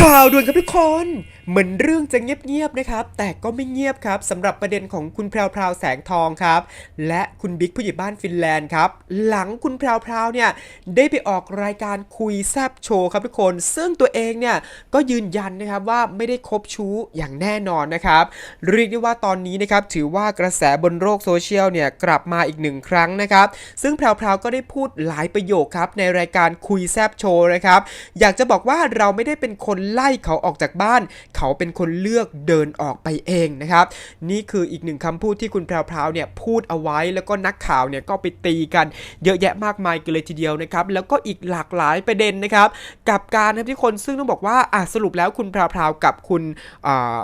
ข่าวด่วนครับทุกคน เหมือนเรื่องจะเงียบๆนะครับ แต่ก็ไม่เงียบครับสำหรับประเด็นของคุณแพรวพราวแสงทองครับ และคุณบิ๊กผู้ใหญ่บ้านฟินแลนด์ครับ หลังคุณแพรวพราวเนี่ยได้ไปออกรายการคุยแซบโชว์ครับทุกคน ซึ่งตัวเองเนี่ยก็ยืนยันนะครับว่าไม่ได้คบชู้อย่างแน่นอนนะครับ เรียกได้ว่าตอนนี้นะครับถือว่ากระแสบนโลกโซเชียลเนี่ยกลับมาอีกหนึ่งครั้งนะครับ ซึ่งแพรวๆก็ได้พูดหลายประโยคครับในรายการคุยแซบโชว์นะครับ อยากจะบอกว่าเราไม่ได้เป็นคนไล่เขาออกจากบ้านเขาเป็นคนเลือกเดินออกไปเองนะครับ นี่คืออีกหนึ่งคำพูดที่คุณแพรวๆเนี่ยพูดเอาไว้แล้วก็นักข่าวเนี่ยก็ไปตีกันเยอะแยะมากมายกันเลยทีเดียวนะครับ แล้วก็อีกหลากหลายประเด็นนะครับ กับการที่คนซึ่งต้องบอกว่าอะสรุปแล้วคุณแพรวๆกับคุณอ่า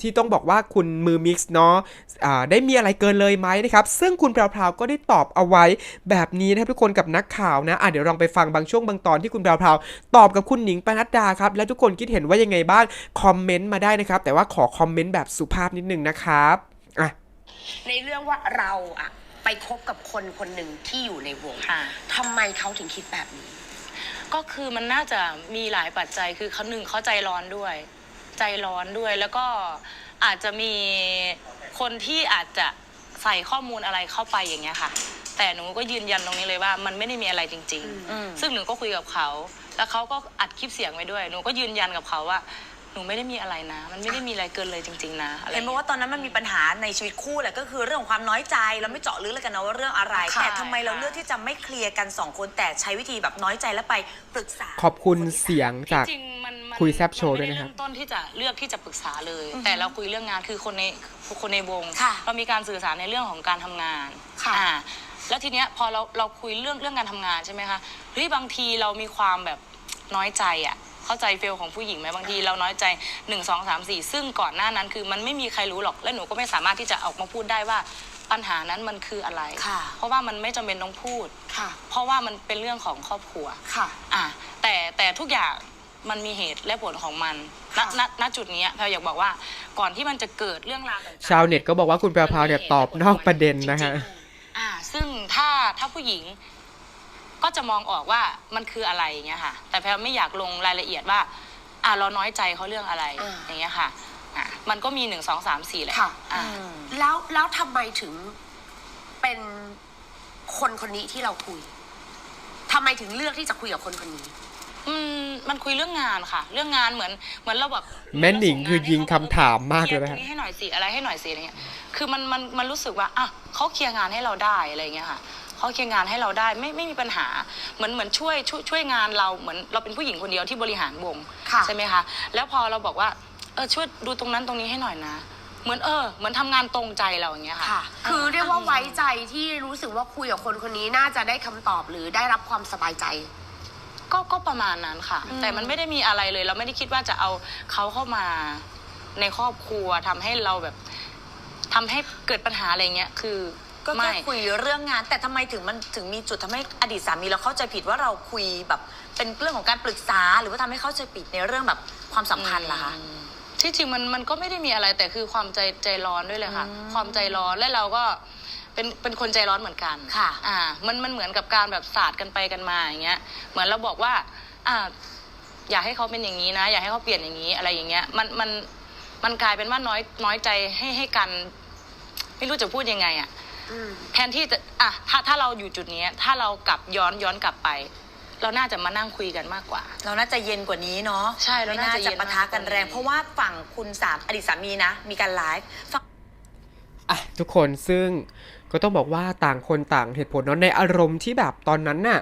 ที่ต้องบอกว่าคุณมือมิกซ์เนาะอ่าได้มีอะไรเกินเลยไหมนะครับ ซึ่งคุณแพรวๆก็ได้ตอบเอาไว้แบบนี้นะครับทุกคนกับนักข่าวนะอะเดี๋ยวลองไปฟังบางช่วงบางตอนที่คุณแพรวๆตอบกับคุณหนิงปนัดดาครับ และทุกคนคิดเห็นว่ายังไงบ้างคอมเมนต์มาได้นะครับ แต่ว่าขอคอมเมนต์แบบสุภาพนิดนึงนะครับอะในเรื่องว่าเราอะไปคบกับคนคนหนึ่งที่อยู่ในวงค่ะทำไมเขาถึงคิดแบบนี้ ก็คือมันน่าจะมีหลายปัจจัยคือเขาหนึ่งเขาใจร้อนด้วย ใจร้อนด้วย แล้วก็อาจจะมีคนที่อาจจะใส่ข้อมูลอะไรเข้าไปอย่างเงี้ยค่ะ แต่หนูก็ยืนยันตรงนี้เลยว่า มันไม่ได้มีอะไรจริง อืม ๆ ซึ่งหนูก็คุยกับเขา แล้วเขาก็อัดคลิปเสียงไว้ด้วย หนูก็ยืนยันกับเขาว่า หนูไม่ได้มีอะไรนะ มันไม่ได้มีอะไรเกินเลยจริง ๆ นะอะไรเห็นบอกว่าตอนนั้นมันมีปัญหาในชีวิตคู่แหละก็คือเรื่องของความน้อยใจเราไม่เจาะลึกเลยกันนะว่าเรื่องอะไร ค่ะ แต่ทำไมเราเลือกที่จะไม่เคลียร์กันสองคนแต่ใช้วิธีแบบน้อยใจแล้วไปปรึกษาขอบคุณเสียงจาก จริงๆมันมัน คุยแซบโชว์ด้วยนะครับ มัไม่ไเริ่มต้นที่จะเลือกที่จะปรึกษาเลย แต่เราคุยเรื่องงานคือคนในคนในวง ค่ะเรามีการสื่อสารในเรื่องของการทำงานค่ะ อ่าแล้วทีเนี้ยพอเราเราคุยเรื่องเรื่องการทำงานใช่ไหมคะเฮ้ยบางทีเรามีความแบบน้อยใจอะเข้าใจเฟลของผู้หญิงไหมบางทีเราน้อยใจ1 2 3 4 ซึ่งก่อนหน้านั้นคือมันไม่มีใครรู้หรอกและหนูก็ไม่สามารถที่จะออกมาพูดได้ว่าปัญหานั้นมันคืออะไร ค่ะ เพราะว่ามันไม่จำเป็นต้องพูด ค่ะ เพราะว่ามันเป็นเรื่องของครอบครัว ค่ะ อะแต่แต่ทุกอย่าง มันมีเหตุและผลของมันณค่ะณณจุดเนี้ยแพลอยากบอกว่าก่อนที่มันจะเกิดเรื่องราวต่างๆ ชาวเน็ตก็บอกว่าคุณแพรวๆเนี่ยตอบนอกประเด็นนะฮะจริงๆอ่า ซึ่งถ้าถ้าผู้หญิงก็จะมองออกว่ามันคืออะไรอย่างเงี้ยค่ะ แต่แพลไม่อยากลงรายละเอียดว่า อ่าเราน้อยใจเขาเรื่องอะไรอ่า อย่างเงี้ยค่ะอะ มันก็มีหนึ่งสองสามสี่แหละค่ะ อ่า แล้วแล้วทำไมถึงเป็นคนคนนี้ที่เราคุยทำไมถึงเลือกที่จะคุยกับคนคนนี้ อืมมันคุยเรื่องงานค่ะ เรื่องงานเหมือนเหมือนเราแบบแม่หนิงคือยิงคำถามมากเลยนะคฮะลีร์ตรงนี้ให้หน่อยสิอะไรให้หน่อยสิอะไรเงี้ยคือมันมันมันรู้สึกว่าอะเขาเคลียร์งานให้เราได้อะไรเงี้ยค่ะเขาเคลียร์งานให้เราได้ไม่ไม่มีปัญหาเหมือนเหมือนช่วยช่วยช่วยงานเราเหมือนเราเป็นผู้หญิงคนเดียวที่บริหารวงค่ะ ใช่ไหมคะแล้วพอเราบอกว่าเออช่วยดูตรงนั้นตรงนี้ให้หน่อยนะ เหมือนเออ เหมือนทำงานตรงใจเราอย่างเงี้ยค่ะ ค่ะ คือเรียกว่าไว้ใจที่รู้สึกว่าคุยกับคนคนนี้น่าจะได้คำตอบหรือได้รับความสบายใจ ก็ก็ประมาณนั้นค่ะแต่มันไม่ได้มีอะไรเลย เราไม่ได้คิดว่าจะเอาเขาเข้ามาในครอบครัวทำให้เราแบบทำให้เกิดปัญหาอะไรเงี้ยคือก็ไม่แค่คุยเรื่องงาน แต่ทำไมถึงมันถึงมีจุดทำให้อดีตสามีเราเข้าใจผิดว่าเราคุยแบบ เป็นเรื่องของการปรึกษา หรือว่าทำให้เข้าใจผิดในเรื่องแบบความสัมพันธ์ล่ะคะอืมที่จริงมันมันก็ไม่ได้มีอะไรแต่คือความใจใจร้อนด้วยเลยค่ะ อืม ความใจร้อนและเราก็ เป็นเป็นคนใจร้อนเหมือนกันค่ะอ่า มันมันเหมือนกับการแบบศาสตร์กันไปกันมาอย่างเงี้ย เหมือนเราบอกว่า อ่า อยากให้เขาเป็นอย่างนี้นะ อยากให้เขาเปลี่ยนอย่างนี้อะไรอย่างเงี้ย มันมันมันกลายเป็นว่าน้อยน้อยใจให้ให้กัน ไม่รู้จะพูดยังไงอะอืมแทนที่จะอะถ้าถ้าเราอยู่จุดเนี้ย ถ้าเรากลับย้อนย้อนกลับไป เราน่าจะมานั่งคุยกันมากกว่า เราน่าจะเย็นกว่านี้เนาะใช่เราไม่น่าน่าจะเย็จะนปะทะกันแรง มากกว่านี้ เพราะว่าฝั่งคุณสามอดีตสามีนะ มีการไลฟ์ฝั่ง อะทุกคนซึ่ง ก็ต้องบอกว่าต่างคนต่างเหตุผลเนาะในอารมณ์ที่แบบตอนนั้นน่ะ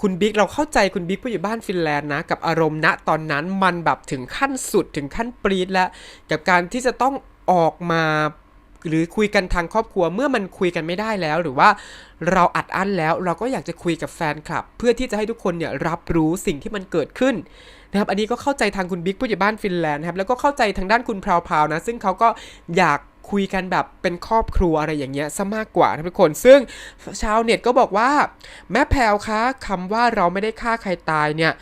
คุณบิ๊กเราเข้าใจคุณบิ๊กผู้ใหญ่บ้านฟินแลนด์นะ กับอารมณ์ณตอนนั้นมันแบบถึงขั้นสุดถึงขั้นปรีดแล้ว กับการที่จะต้องออกมาหรือคุยกันทางครอบครัวเมื่อมันคุยกันไม่ได้แล้ว หรือว่าเราอัดอั้นแล้วเราก็อยากจะคุยกับแฟนคลับ เพื่อที่จะให้ทุกคนเนี่ยรับรู้สิ่งที่มันเกิดขึ้นนะครับอันนี้ก็เข้าใจทางคุณบิ๊กผู้ใหญ่บ้านฟินแลนด์นะครับแล้วก็เข้าใจทางด้านคุณพราวพราวนะซึ่งเขาก็อยาก คุยกันแบบเป็นครอบครัวอะไรอย่างเงี้ยซะมากกว่าทุกคน ซึ่งชาวเน็ตก็บอกว่า แม่แพรวคะคำว่าเราไม่ได้ฆ่าใครตายเนี่ย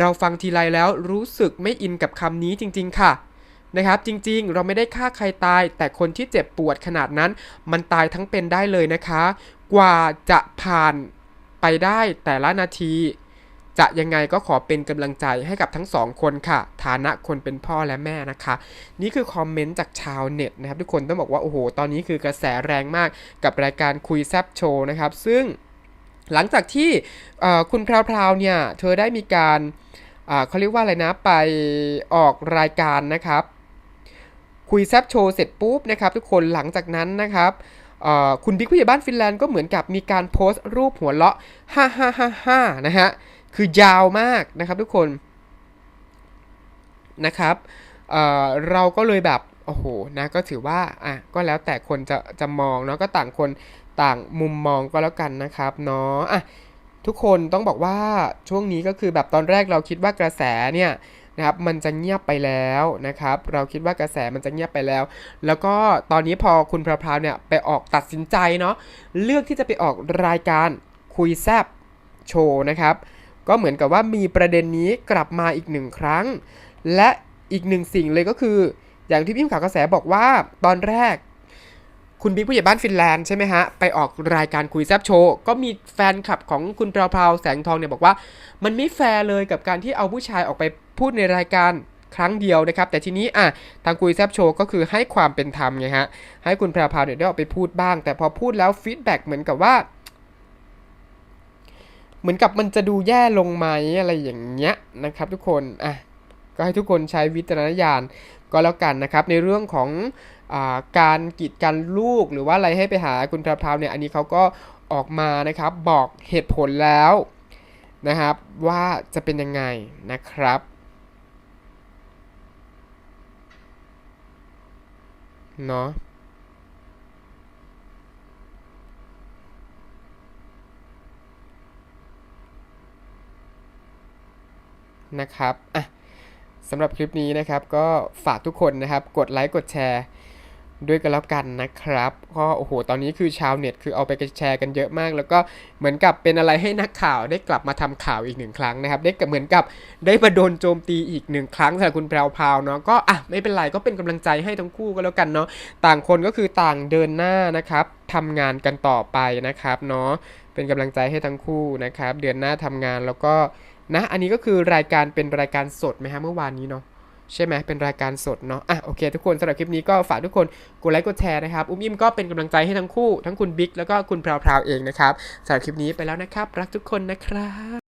เราฟังทีไรแล้วรู้สึกไม่อินกับคำนี้จริง ๆ ค่ะนะครับจริงๆ เราไม่ได้ฆ่าใครตาย แต่คนที่เจ็บปวดขนาดนั้น มันตายทั้งเป็นได้เลยนะคะ กว่าจะผ่านไปได้แต่ละนาที จะยังไงก็ขอเป็นกำลังใจให้กับทั้งสองคนค่ะ ฐานะคนเป็นพ่อและแม่นะคะ นี่คือคอมเมนต์จากชาวเน็ตนะครับ ทุกคนต้องบอกว่า โอ้โห ตอนนี้คือกระแสแรงมากกับรายการคุยแซบโชว์นะครับ ซึ่งหลังจากที่คุณพราวๆเนี่ย เธอได้มีการเขาเรียกว่าอะไรนะ ไปออกรายการนะครับ คุยแซบโชว์เสร็จปุ๊บนะครับ ทุกคนหลังจากนั้นนะครับคุณบิ๊กผู้ใหญ่บ้านฟินแลนด์ก็เหมือนกับมีการโพสต์รูปหัวเราะ5555นะฮะ คือยาวมากนะครับทุกคนนะครับเเราก็เลยแบบโอ้โหนะก็ถือว่าอะก็แล้วแต่คนจะจะมองเนาะก็ต่างคนต่างมุมมองก็แล้วกันนะครับเนาะอะทุกคนต้องบอกว่าช่วงนี้ก็คือแบบตอนแรกเราคิดว่ากระแสเนี่ยนะครับมันจะเงียบไปแล้วนะครับ เราคิดว่ากระแสมันจะเงียบไปแล้ว แล้วก็ตอนนี้พอคุณพราวเนี่ยไปออกตัดสินใจเนาะเลือกที่จะไปออกรายการคุยแซบโชว์นะครับ ก็เหมือนกับว่ามีประเด็นนี้กลับมาอีกหนึ่งครั้ง และอีกหนึ่งสิ่งเลยก็คือ อย่างที่พี่ข่าวกระแสบอกว่าตอนแรก คุณบิ๊กผู้ใหญ่บ้านฟินแลนด์ใช่ไหมฮะ ไปออกรายการคุยแซบโชว์ ก็มีแฟนคลับของคุณพราวพราวแสงทองเนี่ยบอกว่า มันไม่แฟร์เลยกับการที่เอาผู้ชายออกไปพูดในรายการครั้งเดียวนะครับ แต่ทีนี้อะทางคุยแซบโชว์ก็คือให้ความเป็นธรรมไงฮะ ให้คุณพราพราวเนี่ยได้ออกไปพูดบ้าง แต่พอพูดแล้วฟีดแบ็กเหมือนกับว่า เหมือนกับมันจะดูแย่ลงไหมอะไรอย่างเงี้ยนะครับ ทุกคนอะก็ให้ทุกคนใช้วิจารณญาณก็แล้วกันนะครับในเรื่องของอการกีดกันลูกหรือว่าอะไรให้ไปหาคุณพราวพราวเนี่ยอันนี้เขาก็ออกมานะครับบอกเหตุผลแล้วนะครับว่าจะเป็นยังไงนะครับเนาะ นะครับอะสำหรับคลิปนี้นะครับ ก็ฝากทุกคนนะครับ กดไลค์กดแชร์ ด้วยกันแล้วกันนะครับก็โอ้โหตอนนี้คือชาวเน็ตคือเอาไปแชร์กันเยอะมาก แล้วก็เหมือนกับเป็นอะไรให้นักข่าวได้กลับมาทำข่าวอีกหนึ่งครั้งนะครับ ได้กับเหมือนกับได้มาโดนโจมตีอีกหนึ่งครั้งสำหรับคุณแพรวพราวเนาะก็อะไม่เป็นไรก็เป็นกำลังใจให้ทั้งคู่ก็แล้วกันเนาะต่างคนก็คือต่างเดินหน้านะครับทำงานกันต่อไปนะครับเนาะเป็นกำลังใจให้ทั้งคู่นะครับ เดือนหน้าทำงานแล้วก็ นะ อันนี้ก็คือรายการเป็นรายการสดไหมฮะเมื่อวานนี้เนาะใช่ไหมเป็นรายการสดเนาะ อะโอเค ทุกคนสำหรับคลิปนี้ก็ฝากทุกคนกดไลค์กดแชร์นะครับ อุ้มยิ้มก็เป็นกำลังใจให้ทั้งคู่ ทั้งคุณบิ๊กแล้วก็คุณพราวพราวเองนะครับสำหรับคลิปนี้ไปแล้วนะครับ รักทุกคนนะครับ